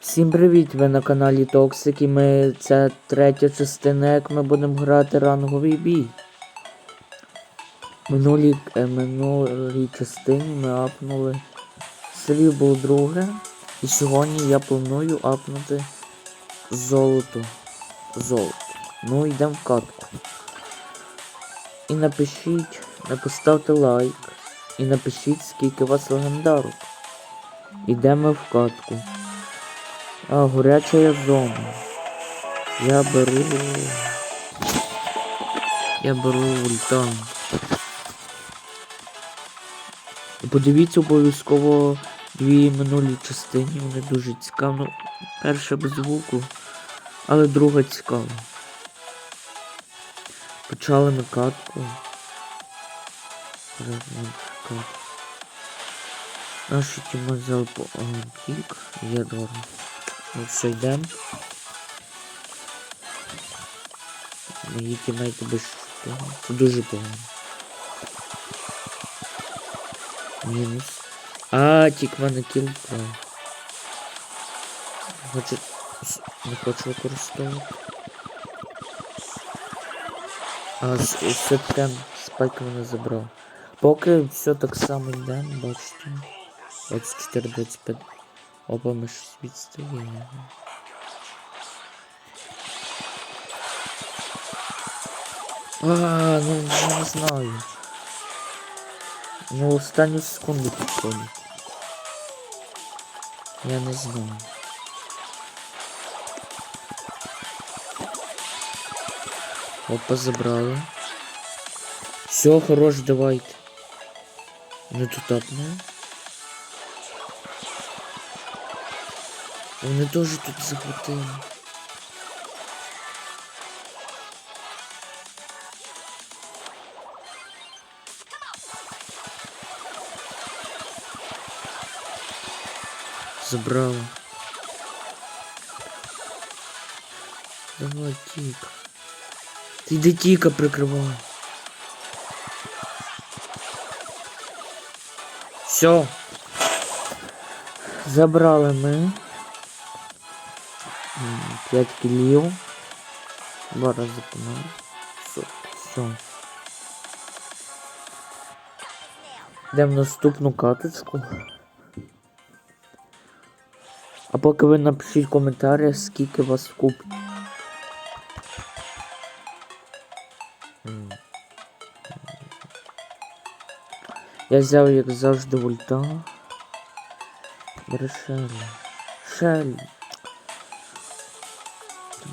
Всім привіт! Ви на каналі Токсики. Ми це третя частина, як ми будемо грати ранговий бій. Минулі, е, минулій частині ми апнули Срібло друге. І сьогодні я планую апнути золото. Золото. Ну йдемо в катку. І напишіть, поставте лайк. І напишіть, скільки у вас легендарок. Ідемо в катку. А, горячая зона. Я беру. Я беру ультан. І Подивіться обов'язково дві минулі частини, вони дуже цікаві. Перша без звуку, але друга цікава. Почали ми катку. Наші тіма взяли по антик. Є дорого. Ну все, йдемо. Мої тімейти без того. Це дуже погано. Мінус. А, тік в мене кіл вкрав. Хочу... с- Не хочу використовувати. А, с- все-таки спайк мене забрав. Поки все так само йде, бачите. 24-25. Опа, ми щось відстаємо. А, ну я не знаю. Ну, останню секунду підходить. Я не знаю. Опа, забрали. Все, хорош, давайте. Не тут апне. Вони теж тут захватили. Забрала. Давай, тік. Ти йди тіка прикривай. Все. Забрали ми. 5 кілів. Два рази. Все. Все. Йдемо в наступну каточку. А поки ви напишіть в коментарях, скільки вас. М. Я взяв, як завжди, вольта. Бери Шелі.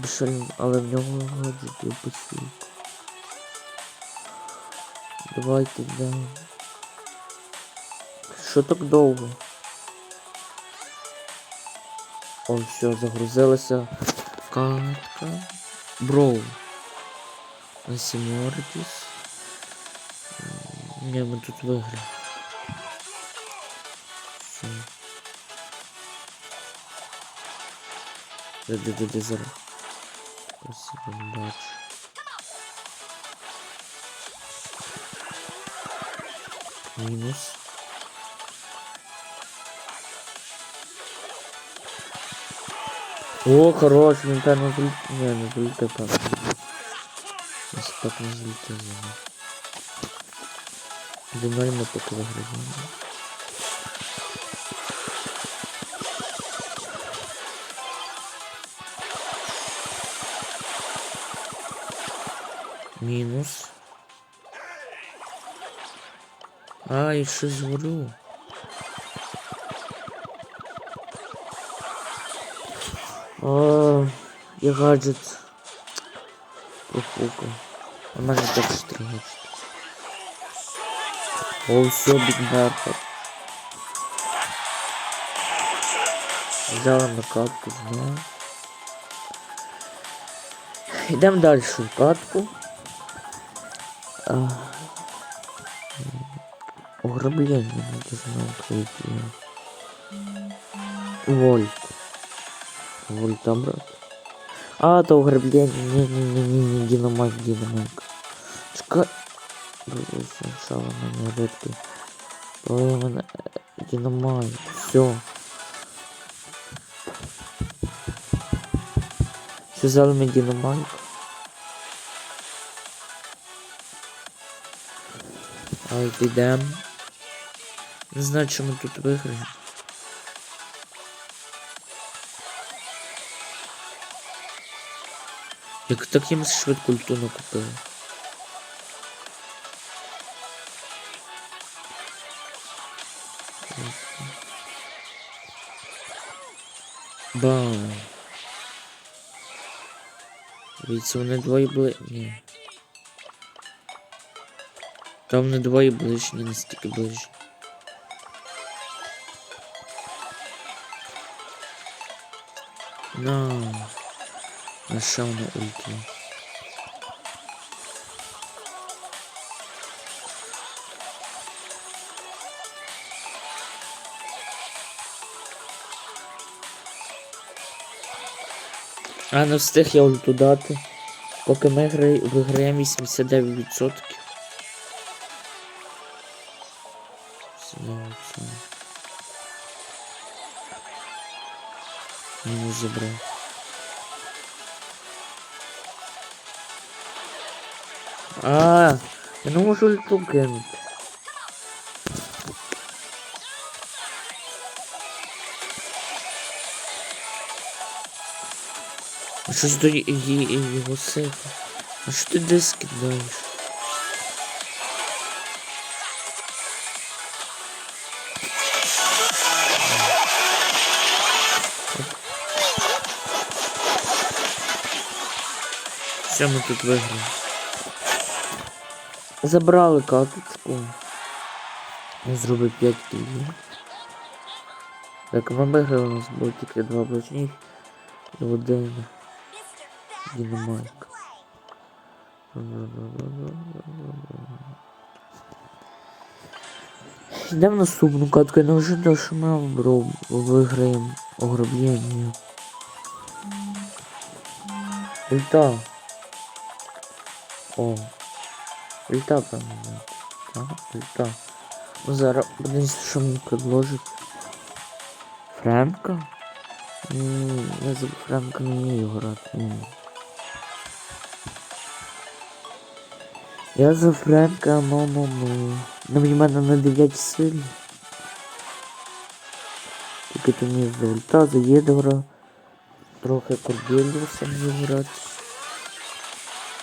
Шелі, але в нього гаджет посік. Давайте йдемо. Що так довго? О, все, загрузилася катка. Броу. Сімортіс. Ні, ми тут виграємо. Все. Де, де, де, де зараз? Спасибо, не бачу. Мінус. О, хорош, він певно зліт... Ні, не зліте, певно. Ось так не зліте зима. Думаю, ми поки виграємо. Мінус. А, і ще згорю. О, я гаджет. Профукав. А може так стрігати. О, все, бігберфер. Взяла на катку, знаю. Йдемо далі в катку. А, м, Ограблення не должно открыть. Вольт. Вольта, брат. А, то ограбление. Не-не-не-не, динамайк, динамайк. Чекай. Сначала мене редкий. Ой, мене динамайк. Все. Сказали ми Дінамайк. Але підемо. Не знаю, чи ми тут виграємо. Як так їм швидко ульту накупили. Бам. Дивіться, вони двоє були. Ні. Там вони двоє ближні, настільки ближні. На. Нашел на ульти. А не встиг я ульту дати. Поки ми виграємо 89%. 89%. Не забрав. А, я не можу ульту кинути. А що ж до його сейфа? А що ти десь кидаєш? Все, ми тут виграли. Забрали каточку. Зробив 5 кілів. Так, ми виграли, у нас було тільки два ближніх і один дінамайк. Йдемо наступну катку, я не ожидав, що ми виграємо ограблення. Ульта. О. Певно. да. Ага. Ну зараз подивимось, що мені предложить. Френка? М, Я за Френка не вмію грати. М. Я за Френка, мамо, ну. Ну, в мене на 9 силі. Тільки ти мені за ульта, за Єдора. Трохи Кордельоса мені грати.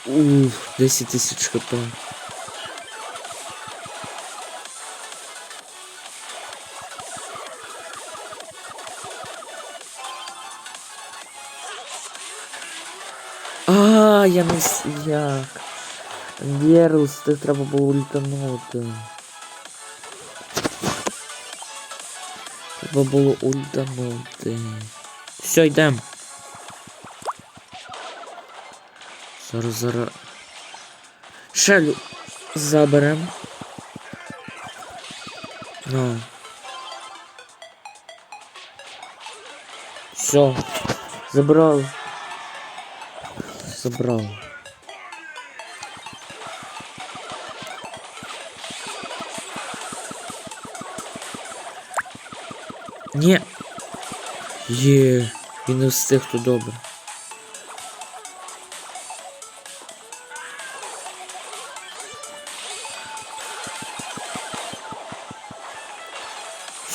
Уф, 10 тисяч хп. А, я не як. Герлс, ти треба було ультанути. Треба було ультанути. Все, йдем. Зараз зараз. Шелю заберем. Ну. Все. Забрал. Забрал. Ні. Є, він не встиг то добре.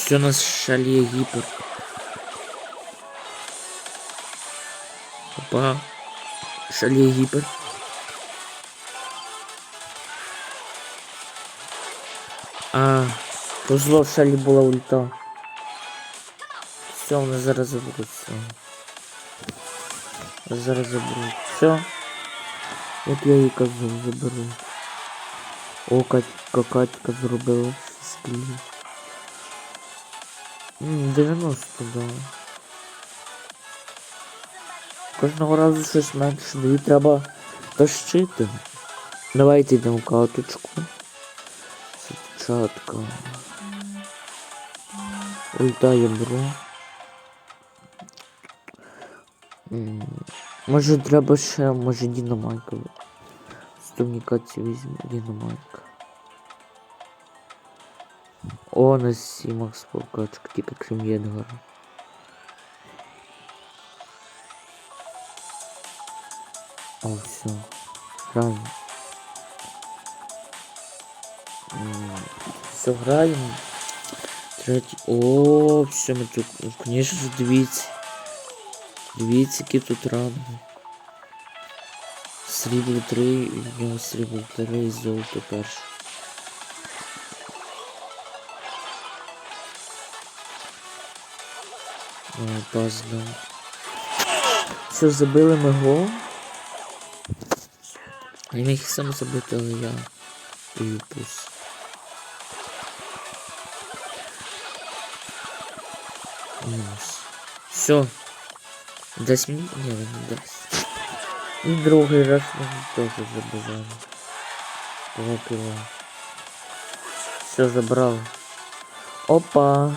Все нас шаліє гіпер. Опа. Шаліє гіпер. А, позло в шалі була ульта. Все, вони зараз заберуть все. Зараз заберуть. Все. Як я їй казав, заберу. О, Катька, Катька зробила скілі. М, 90, да. Кожного разу щось менше, її треба тащити. Давайте йдемо каточку. Сетчатка. Ульта я беру. М, Може треба ще, може Дінамайка. Стомнікацію візьму Дінамайка. О, на Сімакс прокачка, тільки крім Єдгара. О, все. Граємо. Все, граємо. Третій. О, все, ми тут. ж, дивіться. Дивіться, які тут ранги. Срібло 3, в нього срібло 3 і золото перше. О, пас дав. Забили ми гол. Я міг сам забити, але я даю пус. Мінус. Все. Дасть мені? Ні, не дасть. І другий раз ми теж забиваємо. Два кіла. Все, забрали. Опа.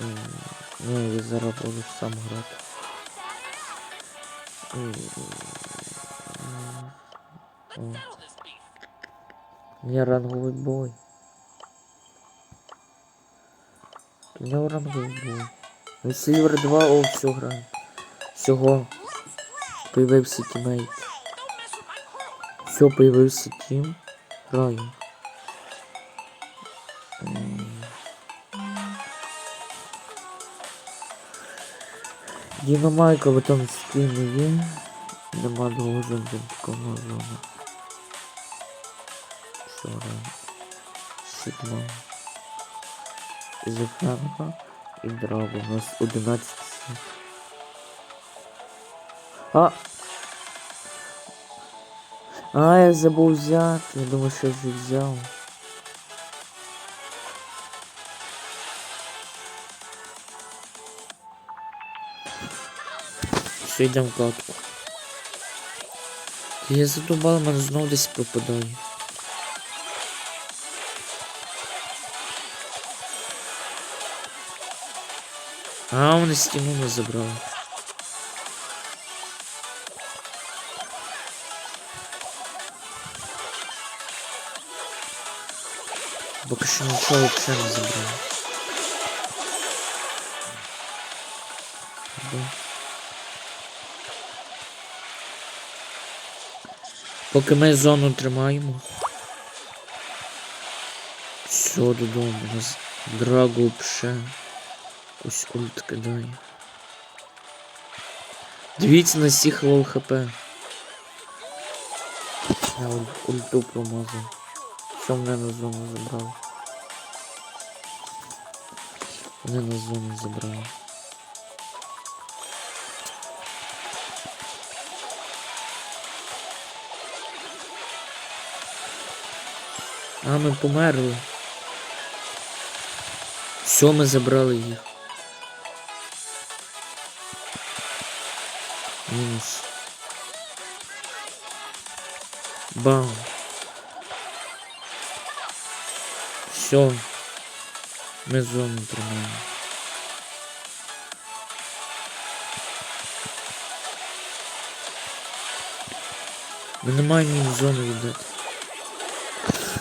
М, Ні, я зараз буду сам грати. Мне ранговый бой. У нього ранговий бой. Ну, Сильвер 2, о, все грає. Всього. Появився тімейт. Все, появився тім. Граю. Діно Майка в там скині є. Нема должен такого зона. Сорок. Сігма. Зефранка і Драго. У нас 11 сил. А! А, я забув взяти. Я думаю, що вже взяв. Все, йдемо в катку. Я задумав, мене знов десь пропадає. А, вони стіну не забрали. Поки що нічого взагалі не забрали. Поки ми зону тримаємо. Все додому. У нас драгу пше. Ось ульт кидає. Дивіться на всіх лол хп. Я уль- ульту промазав. Що мене на зону забрали? Мене на зону забрали. А, ми померли. Все, ми забрали їх. Мінус. Бам. Все. Ми зону тримаємо. Ми не маємо зону віддати.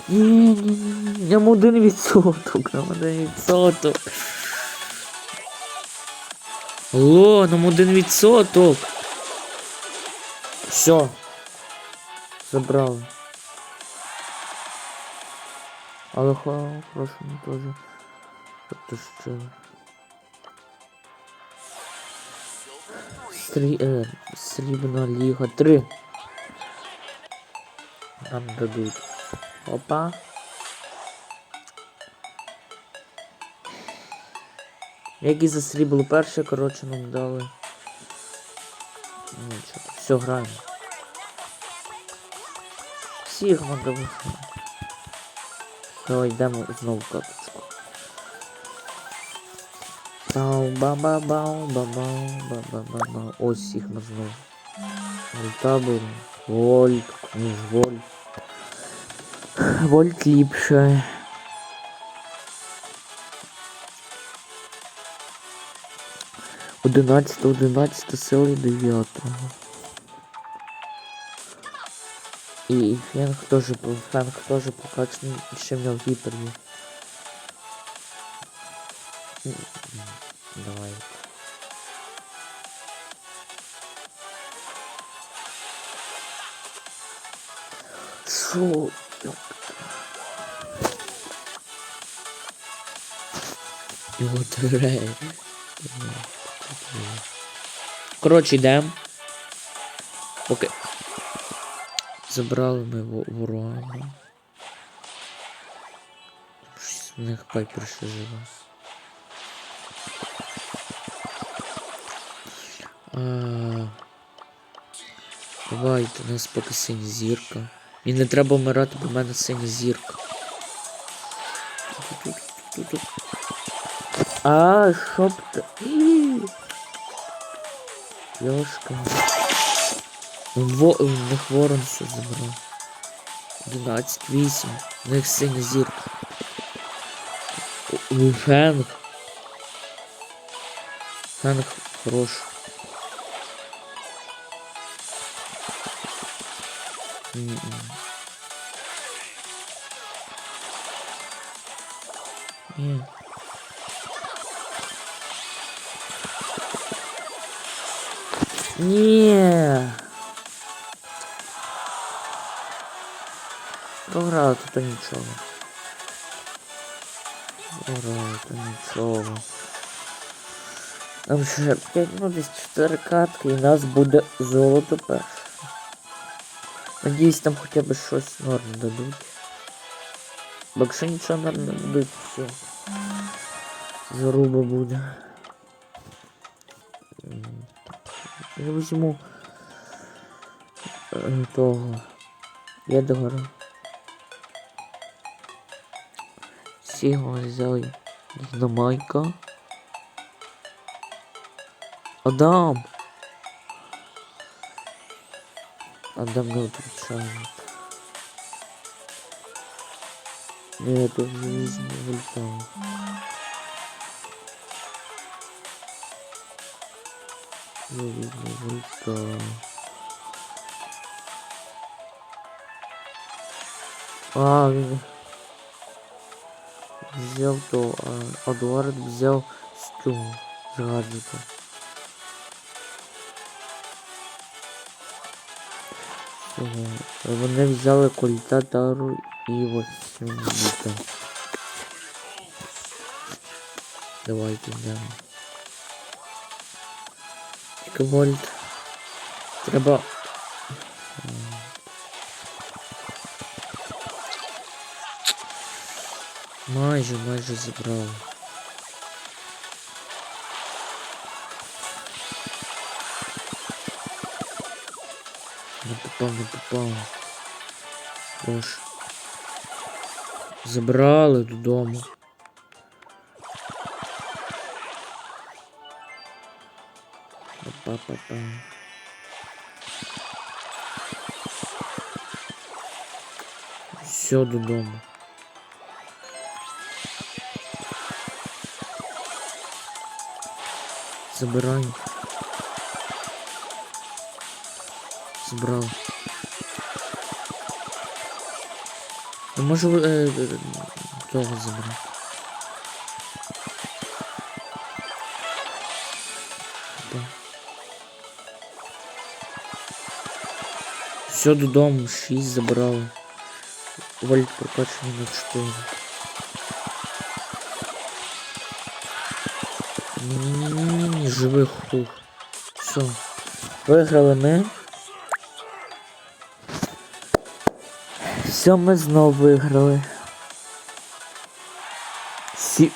Нам один відсоток, нам один відсоток. Алло, нам один відсоток. Все. Забрали. Але хо- хорошо ми теж потащили. Срі... Е, срібна ліга 3. Нам дадуть. Опа. Як і за срібло перше, коротше, нам дали. Нічого, все граємо. Сігма дали. Давай йдемо знову каточку. Бау, ба ба бау ба бау ба ба ба бау Ось Сігма знову. Вольта беру. Вольт, ніж вольт. Вольт ліпше. Одинадцята, одинадцята, сили дев'ятого. І фенг тоже был, фенг тоже покачан, ще в нього гіпер є. М-м-м, давай. Шо? Його дверей. Коротше, йдемо. Поки. Забрали ми во- ворога. Щось в них пайпер ще жива. А, Давайте, у нас поки синя зірка. Мені не треба вмирати, бо в мене синя зірка. А? Ій. Йошка. Во, них ворон все забрав. 11, 8. У них синя зірка. Фенг. Фенг хорош. Ні. Ні. Програли, то, то нічого. Програли, то нічого. Там ще 5, ну десь 4 катки і нас буде золото перше. Надіюсь, там хоча б щось норм дадуть. Бо якщо нічого норм не дадуть, все. Заруба буде. Я візьму е, того. Єдгора. Сіго взяли Динамайка. Адам! Адам не відповідає. Ні, я тут вже візьму вольтав. Я візьму вольтав. А, він взяв то, а Едуард взяв з цього, з гаджета. Цього. Вони взяли кольта Тару і ось Давайте йдемо. Тільки. Треба. Майже, майже забрали. Попав, не попав. Боже. Забрали додому. Па-па-па. Все додому. Забираємо. Забрав. А може ви, е, е, того забрати? Опа. Все додому, 6 забрали. Вольт прокачаний на 4. Ні-ні-ні, живих хух. Все. Виграли ми. Все, ми знов виграли. Сі...